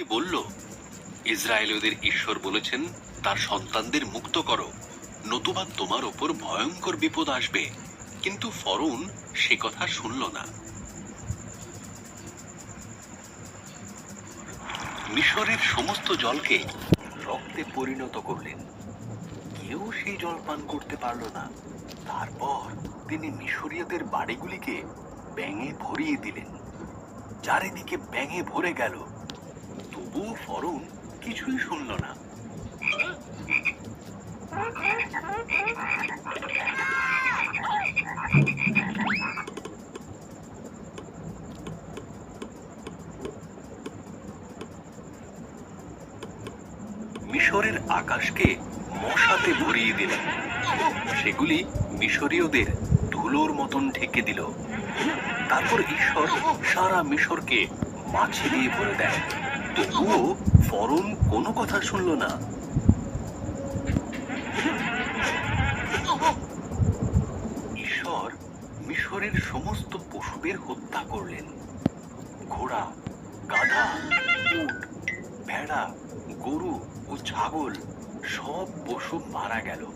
কি বলল? ইসরায়েলীয়দের ঈশ্বর বলেছেন, তার সন্তানদের মুক্ত করো। নতুবা তোমার ওপর ভয়ঙ্কর বিপদ আসবে। কিন্তু ফরুন সে কথা শুনল না। মিশরের সমস্ত জলকে রক্তে পরিণত করলেন। কেউ সেই জল পান করতে পারল না। তারপর তিনি মিশরীয়দের বাড়িগুলিকে ব্যাঙে ভরিয়ে দিলেন। চারিদিকে ব্যাঙে ভরে গেল। তবুও ফরন কিছুই শুনল না। মিশরের আকাশকে মশাতে ভরিয়ে দিলেন সেগুলি মিশরীয়দের ধুলোর মতন ঢেকে দিল। তারপর ঈশ্বর সারা মিশরকে মাছি দিয়ে ভরে দেয় তবুও ফরন কোনো কথা শুনল না। ঈশ্বর মিশরের সমস্ত পশুদের হত্যা করলেন। ঘোড়া, গাধা, উট, ভেড়া, গরু ও ছাগল সব পশু মারা গেল।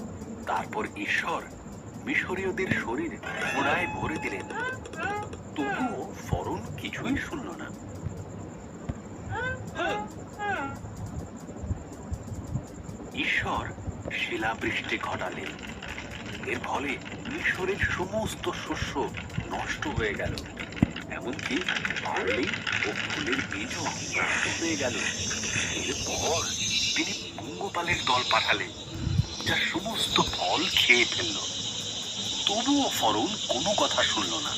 তারপর ঈশ্বর মিশরীয়দের শরীর ঘোড়ায় ভরে দিলেন। তবুও ফরন কিছুই শুনল না। ঈশ্বর শিলাবৃষ্টি ঘটালেন এর ফলে মিশরের সমস্ত শস্য নষ্ট হয়ে গেল। এমনকি বার্লি ও ফুলের বীজও নষ্ট হয়ে গেল। এরপর তিনি পঙ্গপালের দল পাঠালেন, যা সমস্ত ফল খেয়ে ফেলল। তবুও ফরন কোনো কথা শুনল না।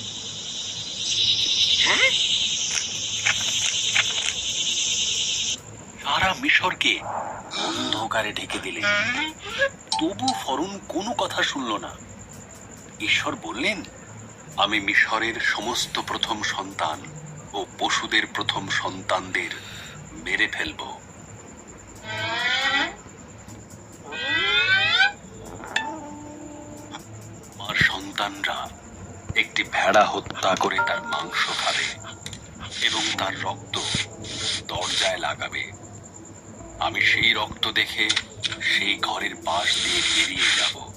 সারা মিশরকে অন্ধকারে ঢেকে দিলেন তবু ফরন কোনো কথা শুনল না। ঈশ্বর বললেন, আমি মিশরের সমস্ত প্রথম সন্তান ও পশুদের প্রথম সন্তানদের মেরে ফেলব। আমার সন্তানরা একটি ভেড়া হত্যা করে তার মাংস খাবে এবং তার রক্ত দরজায় লাগাবে। আমি সেই রক্ত দেখে সেই ঘরের পাশ দিয়ে বেরিয়ে যাব।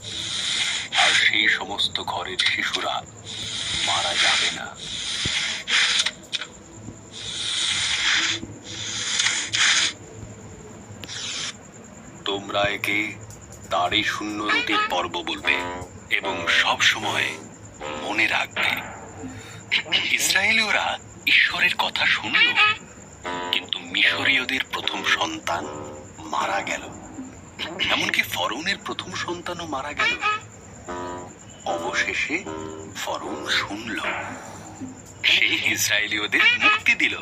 আর সেই সমস্ত ঘরের শিশুরা মারা যাবে না। তোমরা একে দাড়ি শূন্য রুটির পর্ব বলবে এবং সব সময় মনে রাখবে। ইসরায়েলীয়রা ঈশ্বরের কথা শুনল। মিশরীয়দের প্রথম সন্তান মারা গেল। এমনকি ফরৌনের প্রথম সন্তানও মারা গেল। অবশেষে ফরৌন শুনল। সে ইসরায়েলীয়দের মুক্তি দিল।